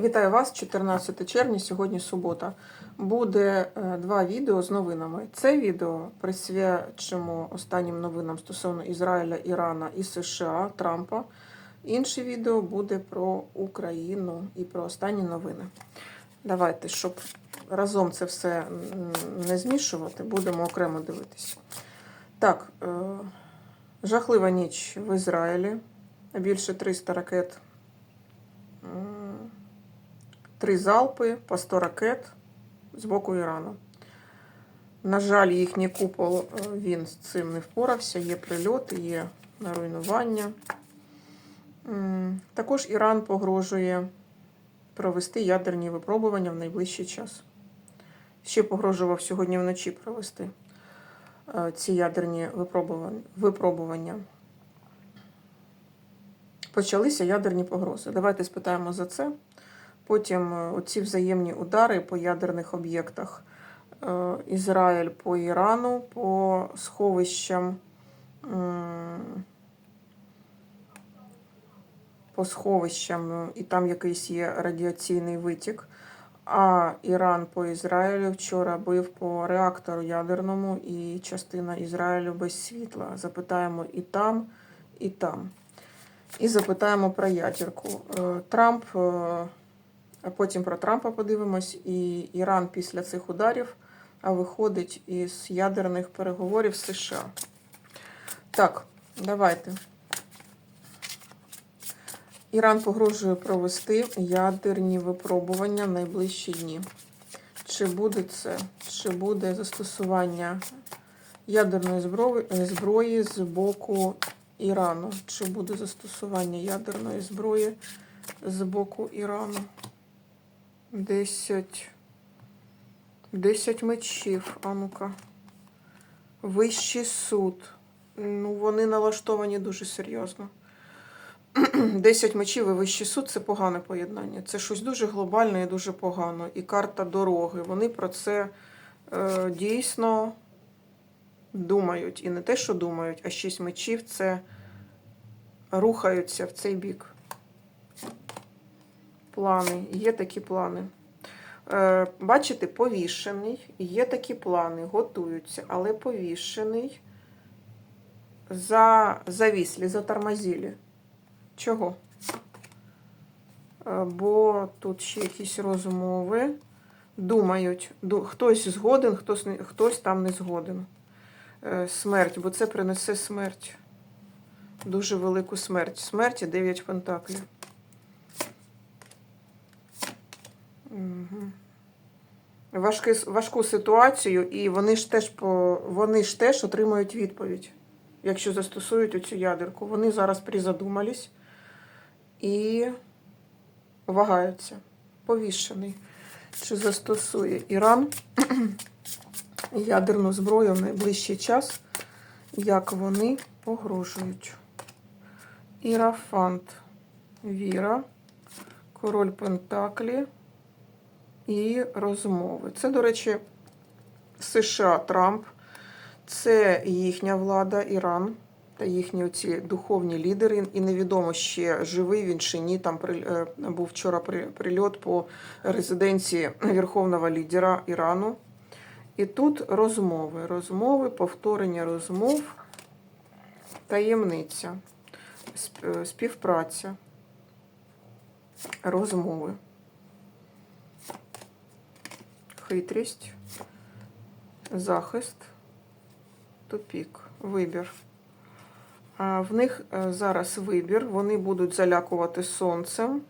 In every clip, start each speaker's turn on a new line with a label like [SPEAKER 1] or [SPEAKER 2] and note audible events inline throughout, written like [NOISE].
[SPEAKER 1] Вітаю вас, 14 червня, сьогодні субота. Буде е, два відео з новинами. Це відео присвячимо останнім новинам стосовно Ізраїля, Ірана і США Трампа. Інше відео буде про Україну і про останні новини. Давайте, щоб разом це все не змішувати, будемо окремо дивитися. Так, е, жахлива ніч в Ізраїлі. Більше 300 ракет. Три залпи по 100 ракет з боку Ірану. На жаль, їхній купол е, він з цим не впорався. Є прильоти, є руйнування. Також Іран погрожує провести ядерні випробування в найближчий час. Ще погрожував сьогодні вночі провести е, ці ядерні випробування. Почалися ядерні погрози. Давайте спитаємо за це. Потім е, оці взаємні удари по ядерних об'єктах. Е, Ізраїль по Ірану, по сховищам. По сховищам, е, і там якийсь є радіаційний витік. А Іран по Ізраїлю вчора бив по реактору ядерному, і частина Ізраїлю без світла. Запитаємо і там, і там. І запитаємо про ядерку. Трамп, а потім про Трампа подивимось, і Іран після цих ударів виходить із ядерних переговорів США. Так, давайте. Іран погрожує провести ядерні випробування в найближчі дні. Чи буде це? Чи буде застосування ядерної зброї з боку Ірану? Чи буде застосування ядерної зброї з боку Ірану? Десять. Десять мечів. А ну-ка. Вищий суд. Ну, вони налаштовані дуже серйозно. [CLEARS THROAT] 10 мечів і вищий суд це погане поєднання. Це щось дуже глобальне і дуже погано. І карта дороги. Вони про це е, дійсно думають. І не те, що думають, а шість мечів це рухаються в цей бік. Плани. Є такі плани. Е, бачите, повішений. Є такі плани, готуються, але повішений. За завіслі, затормозили. Чого? Е, Бо тут ще якісь розмови. Думають, хтось згоден, хтось, хтось там не згоден. Е, Смерть, бо це принесе смерть. Дуже велику смерть. Смерть і 9 пентаклів. Важки, важку ситуацію, і вони ж теж по, вони ж теж отримають відповідь, якщо застосують оцю ядерку. Вони зараз призадумались і вагаються. Повішений. Чи застосує Іран ядерну зброю в найближчий час, як вони погрожують? Ірафант Віра, Король Пентаклі і розмови. Це, до речі, США Трамп, це їхня влада, Іран та їхні оці духовні лідери. І невідомо ще живий він чи ні. Там е, був вчора прильот по резиденції верховного лідера Ірану. І тут розмови, розмови, повторення розмов, таємниця, е, співпраця, розмови. Хитрість, захист, тупік, вибір. В них е, зараз вибір. Вони будуть залякувати сонцем,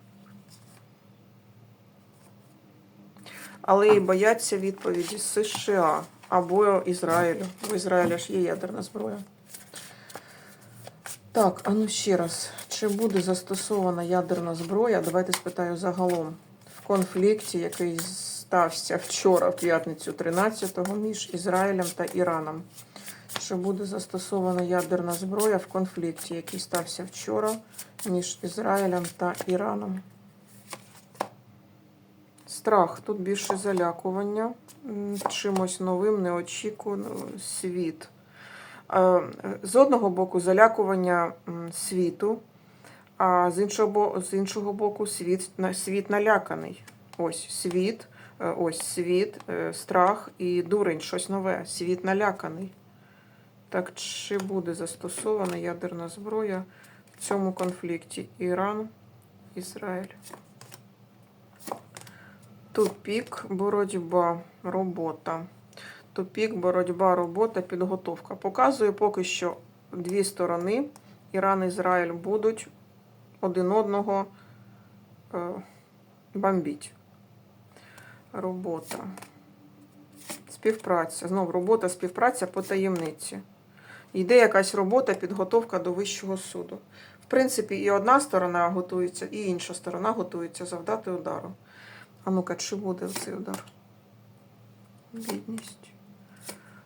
[SPEAKER 1] але і бояться відповіді США або Ізраїлю. В Ізраїля ж є ядерна зброя. Так, а ну ще раз. Чи буде застосована ядерна зброя? Давайте спитаю загалом. В конфлікті, який стався вчора, в п'ятницю 13-го, між Ізраїлем та Іраном. Чи буде застосована ядерна зброя в конфлікті, який стався вчора між Ізраїлем та Іраном? Страх. Тут більше залякування. Чимось новим, неочікуваним світ. Е, З одного боку, залякування світу, А з іншого, боку, світ, світ наляканий. Ось світ, ось світ, е, страх і дурень, щось нове. Світ наляканий. Так, чи буде застосована ядерна зброя в цьому конфлікті? Іран, Ізраїль. Тупік, боротьба, робота. Тупік, боротьба, робота, підготовка. Показую поки що дві сторони. Іран і Ізраїль будуть один одного е, бомбіть. Робота. Співпраця. Знову робота, співпраця по таємниці. Йде якась робота, підготовка до Вищого суду. В принципі, і одна сторона готується, і інша сторона готується завдати удару. А ну-ка, чи буде цей удар? Бідність.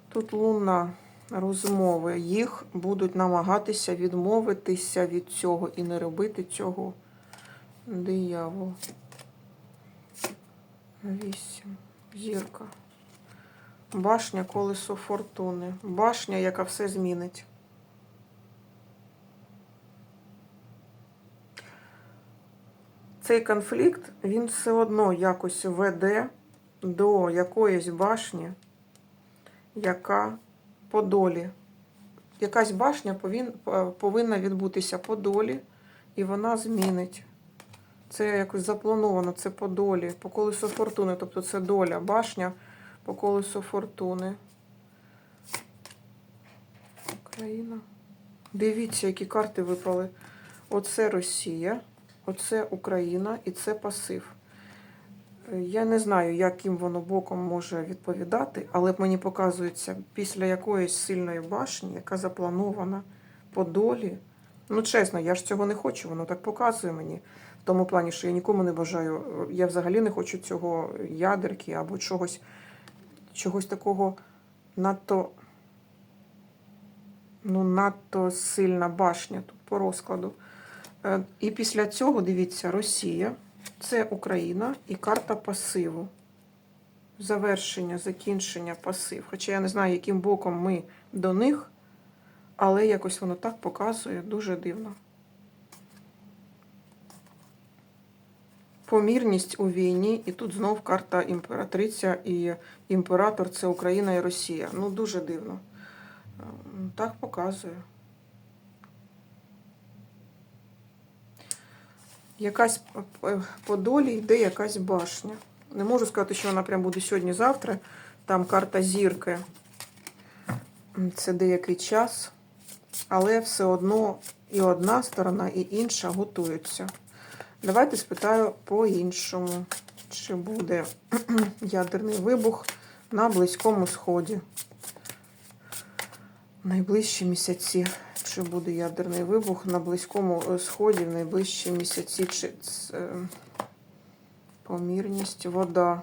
[SPEAKER 1] Тут луна розмови. Їх будуть намагатися відмовитися від цього і не робити цього. Диявол. Вісім. Зірка. Башня колесо фортуни. Башня, яка все змінить. Цей конфлікт він все одно якось веде до якоїсь башні, яка по долі. Якась башня повинна відбутися по долі, і вона змінить. Це якось заплановано, це по долі, по колесу фортуни, тобто це доля, башня по колесу фортуни. Україна. Дивіться, які карти випали. Оце Росія, оце Україна і це пасив. Я не знаю, яким воно боком може відповідати, але мені показується після якоїсь сильної башні, яка запланована по долі. Ну, чесно, я ж цього не хочу, воно так показує мені. Тому плані, що я нікому не бажаю. е, Я взагалі не хочу цього ядерки або чогось, чогось такого надто, ну, надто сильна башня тут по розкладу. Е, І після цього, дивіться, Росія, це Україна і карта пасиву. Завершення, закінчення, пасив. Хоча я не знаю, яким боком ми до них, але якось воно так показує дуже дивно. Помірність у війні, і тут знов карта імператриця і імператор це Україна і Росія. Ну, дуже дивно. Ем, Так показує. Якась по долі йде якась башня. Не можу сказати, що вона прям буде сьогодні-завтра. Там карта зірки. Це деякий час. Але все одно і одна сторона, і інша готуються. Давайте спитаю по-іншому, чи буде [CLEARS THROAT] ядерний вибух на Близькому Сході. В найближчі місяці. Чи буде ядерний вибух на Близькому е, Сході в найближчі місяці? Чи це помірність, вода.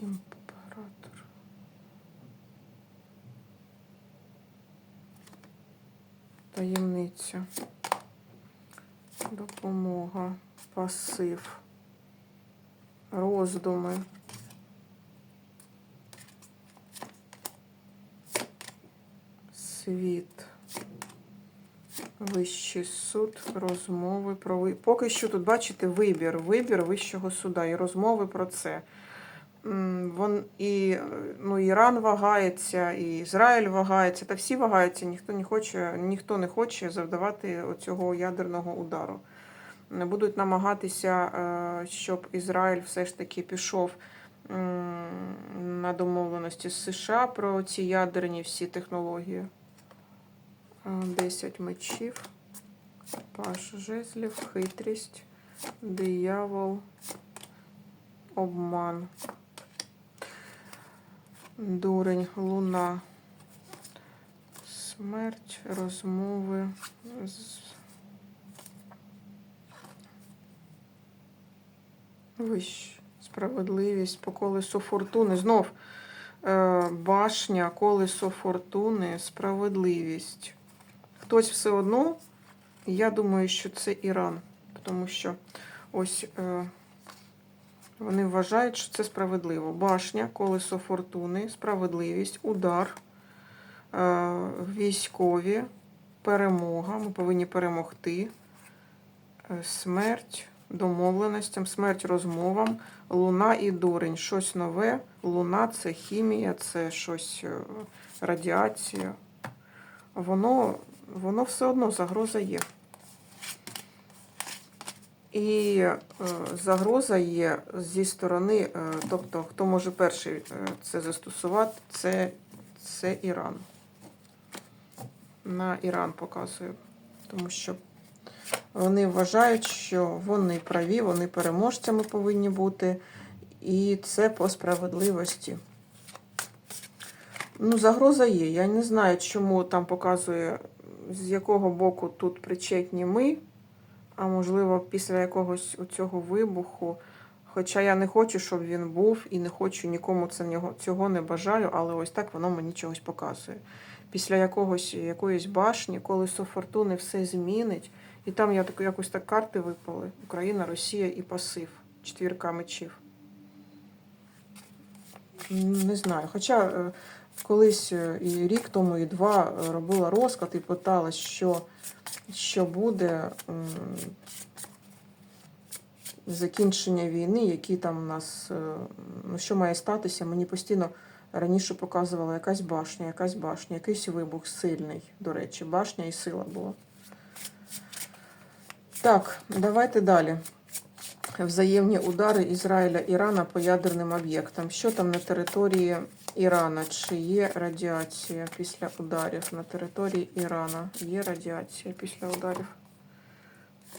[SPEAKER 1] Імператор. Таємниця. Допомога. Пасив. Роздуми. Світ. Вищий суд, розмови про. Поки що тут, бачите, вибір, вибір Вищого суда і розмови про це. Вон, і, е, ну, Іран вагається, і Ізраїль вагається, та всі вагаються, ніхто не хоче, ніхто не хоче завдавати оцього ядерного удару. Будуть намагатися, е, щоб Ізраїль все ж таки пішов на домовленості з США про ці ядерні всі технології. Е, 10 мечів, паш жезлів, хитрість, диявол, обман, дурень, луна, смерть, розмови. з- Вищ, справедливість по колесу фортуни. Знов е, башня, колесо фортуни, справедливість. Хтось все одно, я думаю, що це Іран, тому що ось е, вони вважають, що це справедливо. Башня, колесо фортуни, справедливість, удар, е, військові, перемога. Ми повинні перемогти. Е, Смерть домовленостям, смерть розмовам, луна і дурень. Щось нове. Луна це хімія, це щось е, радіація. Воно, воно все одно загроза є. І е, загроза є зі сторони, е, тобто, хто може перший е, це застосувати, це, це Іран. На Іран показую. Тому що вони вважають, що вони праві, вони переможцями повинні бути. І це по справедливості. Ну, загроза є. Я не знаю, чому там показує, з якого боку тут причетні ми. А можливо, після якогось цього вибуху. Хоча я не хочу, щоб він був, і не хочу нікому це цього не бажаю, але ось так воно мені чогось показує. Після якогось якоїсь башні, колесо фортуни все змінить. І там я так, якось так карти випали: Україна, Росія і пасив. Четвірка мечів. Не знаю. Хоча е, колись е, і рік тому, і два е, робила розклад і питала, що, що буде закінчення війни, які там у нас, е, ну що має статися, мені постійно раніше показувала якась башня, якась башня, якийсь вибух сильний, до речі, башня і сила була. Так, давайте далі. Взаємні удари Ізраїля Ірана по ядерним об'єктам. Що там на території Ірана? Чи є радіація після ударів на території Ірана? Є радіація після ударів.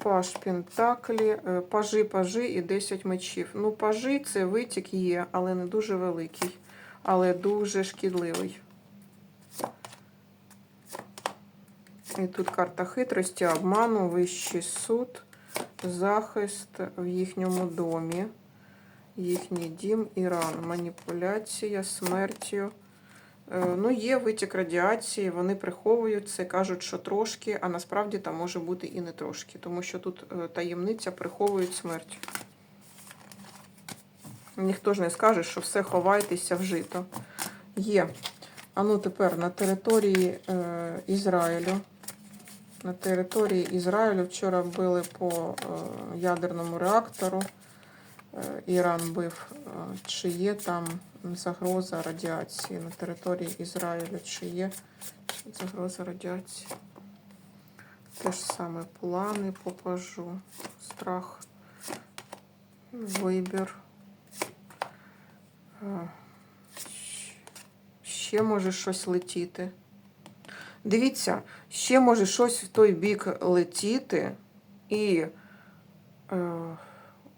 [SPEAKER 1] Паш Пентаклі, е, пажи, пажи і 10 мечів. Ну, пажи це витік є, але не дуже великий, але дуже шкідливий. І тут карта хитрості, обману, вищий суд, захист в їхньому домі, їхній дім, Іран, маніпуляція, смертю. Е, Ну, є витік радіації, вони приховують це, кажуть, що трошки, а насправді там може бути і не трошки, тому що тут е, таємниця приховують смерть. Ніхто ж не скаже, що все ховайтеся в жито. Є. А ну тепер на території е, Ізраїлю. На території Ізраїлю вчора били по е, ядерному реактору. Е, Іран бив. Е, Чи є там загроза радіації на території Ізраїлю? Чи є загроза радіації? Те ж саме плани покажу. Страх, вибір. Е, Ще може щось летіти. Дивіться, ще може щось в той бік летіти, і е,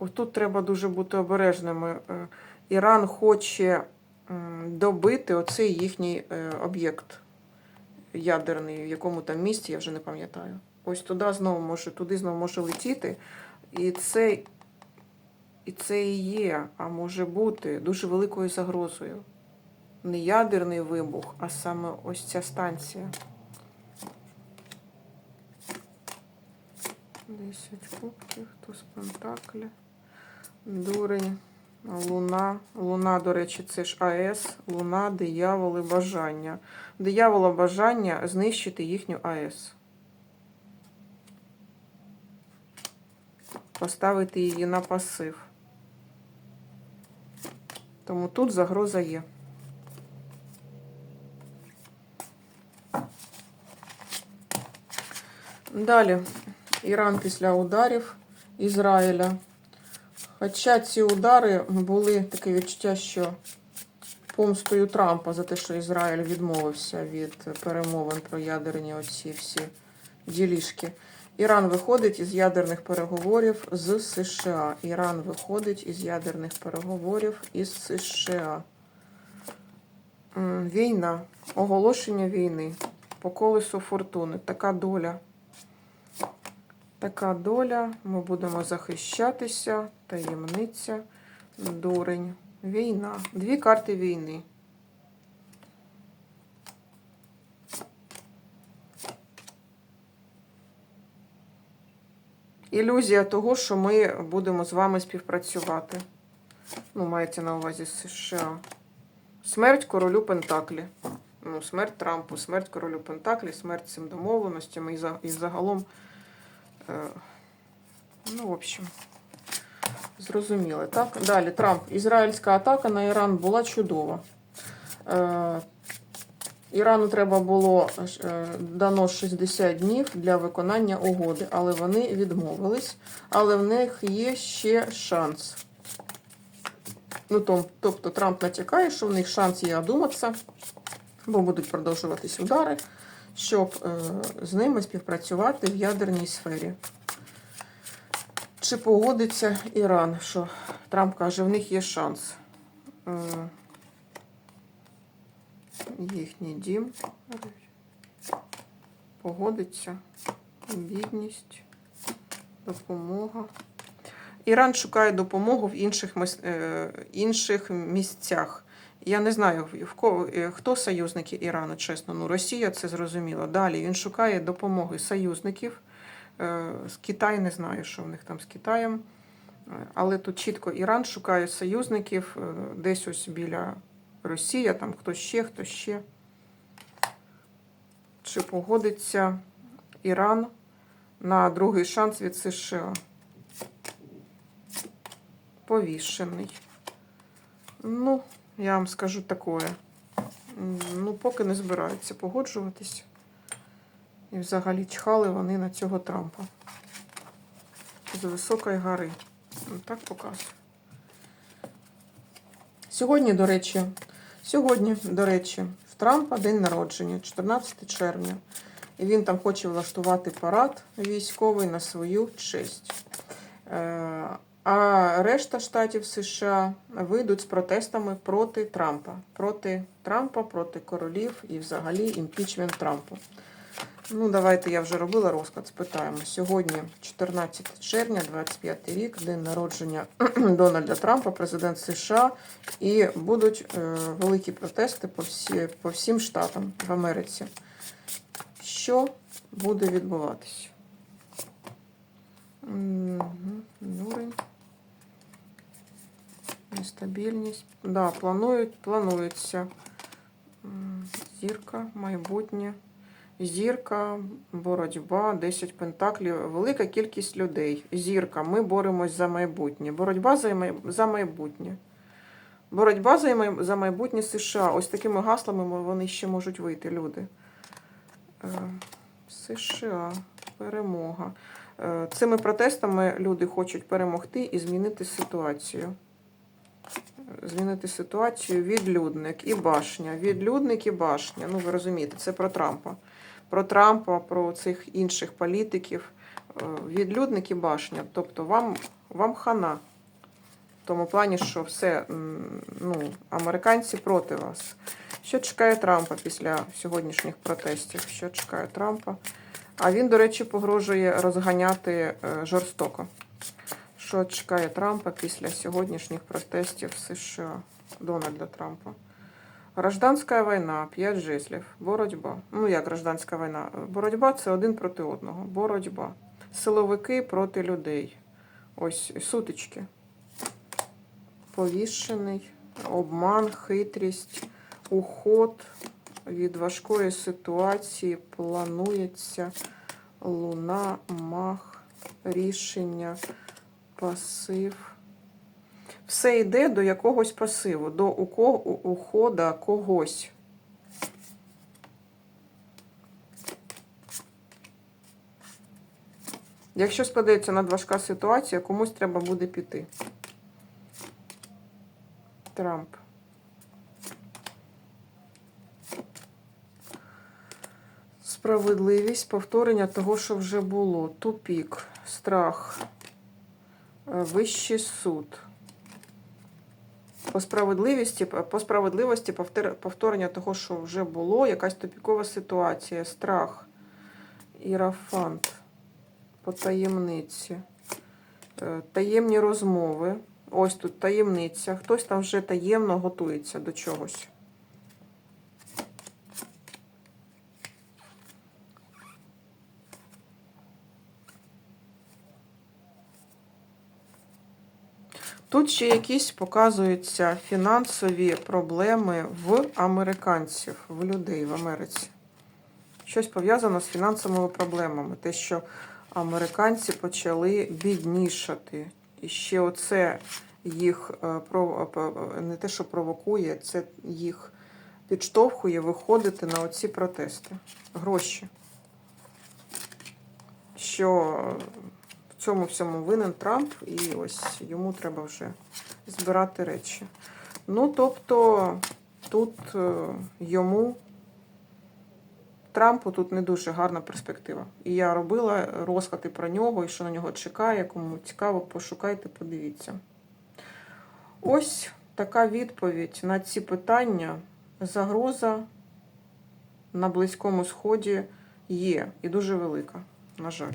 [SPEAKER 1] отут треба дуже бути обережними. Е, Іран хоче добити оцей їхній е, об'єкт ядерний, в якому там місті, я вже не пам'ятаю. Ось туди знову може, туди знову може летіти. І це, і це і є, а може бути дуже великою загрозою. Не ядерний вибух, а саме ось ця станція. 10 кубків, туз пентаклі, дурень, луна. Луна, до речі, це ж АЕС, луна, дияволи, бажання. Диявола бажання знищити їхню АЕС. Поставити її на пасив. Тому тут загроза є. Далі. Іран після ударів Ізраїля. Хоча ці удари були таке відчуття, що помстою Трампа за те, що Ізраїль відмовився від перемовин про ядерні оці всі ділішки. Іран виходить із ядерних переговорів з США. Іран виходить із ядерних переговорів із США. Війна. Оголошення війни. По колесу фортуни. Така доля. Така доля. Ми будемо захищатися. Таємниця. Дурень. Війна. Дві карти війни. Ілюзія того, що ми будемо з вами співпрацювати. Ну, мається на увазі США. Смерть королю Пентаклі. Ну, смерть Трампу, смерть королю Пентаклі, смерть цим домовленостям і, загалом. Е, ну, в общем, зрозуміли. Так, далі Трамп. Ізраїльська атака на Іран була чудова. Е, Ірану треба було е, дано 60 днів для виконання угоди, але вони відмовились. Але в них є ще шанс. Ну, тобто Трамп натякає, що в них шанс є одуматися, бо будуть продовжуватись удари, щоб е, з ними співпрацювати в ядерній сфері. Чи погодиться Іран, що Трамп каже, в них є шанс. Е, їхній дім погодиться, бідність, допомога. Іран шукає допомогу в інших, е, інших місцях. Я не знаю, в кого, е, хто союзники Ірану, чесно. Ну, Росія це зрозуміло. Далі він шукає допомоги союзників. Е, З Китай не знаю, що в них там з Китаєм. Е, Але тут чітко Іран шукає союзників десь ось біля Росія, там хто ще, хто ще. Чи погодиться Іран на другий шанс від США? Повішений. Ну, я вам скажу таке. М, Ну, поки не збираються погоджуватись. І взагалі чхали вони на цього Трампа. З високої гори. Ну, Так показує. Сьогодні, до речі, сьогодні, до речі, в Трампа день народження, 14 червня. І він там хоче влаштувати парад військовий на свою честь. А решта штатів США вийдуть з протестами проти Трампа. Проти Трампа, проти королів і взагалі імпічмент Трампу. Ну, давайте я вже робила розклад, спитаємо. Сьогодні 14 червня, 25 рік, день народження [CLEARS THROAT] Дональда Трампа, президент США, і будуть е, великі протести по, всі, по всім штатам в Америці. Що буде відбуватись? Мгм, Дурень. Нестабільність. Да, планують, планується. Зірка, майбутнє. Зірка, боротьба, 10 пентаклів, велика кількість людей. Зірка, ми боремось за майбутнє. Боротьба за, майбутнє. Боротьба за, майбутнє США. Ось такими гаслами вони ще можуть вийти, люди. Е, США, перемога. Е, Цими протестами люди хочуть перемогти і змінити ситуацію. Змінити ситуацію відлюдник і башня. Відлюдник і башня. Ну, ви розумієте, це про Трампа. Про Трампа, про цих інших політиків. Е, Відлюдник і башня. Тобто вам, вам хана. В тому плані, що все, ну, американці проти вас. Що чекає Трампа після сьогоднішніх протестів? Що чекає Трампа? А він, до речі, погрожує розганяти е, жорстоко. Що чекає Трампа після сьогоднішніх протестів США Дональда Трампа? Гражданська війна, п'ять жезлів, боротьба. Ну як гражданська війна? Боротьба це один проти одного. Боротьба. Силовики проти людей. Ось сутички. Повішений, обман, хитрість, уход від важкої ситуації планується луна, мах, рішення, пасив. Все йде до якогось пасиву, до ухода когось. Якщо складається надважка ситуація, комусь треба буде піти. Трамп. Справедливість, повторення того, що вже було. Тупік, страх, вищий суд. По справедливості, по справедливості повторення того, що вже було, якась тупікова ситуація, страх, ірафант, по таємниці, Е, таємні розмови. Ось тут таємниця. Хтось там вже таємно готується до чогось. Тут ще якісь показуються фінансові проблеми в американців, в людей в Америці. Щось пов'язано з фінансовими проблемами. Те, що американці почали біднішати. І ще оце їх е, про- е, не те, що провокує, це їх підштовхує виходити на оці протести. Гроші. Що цьому всьому винен Трамп, і ось йому треба вже збирати речі. Ну, тобто, тут е, йому, Трампу тут не дуже гарна перспектива. І я робила розклади про нього і що на нього чекає. Кому цікаво, пошукайте, подивіться. Ось така відповідь на ці питання. Загроза на Близькому Сході є і дуже велика, на жаль.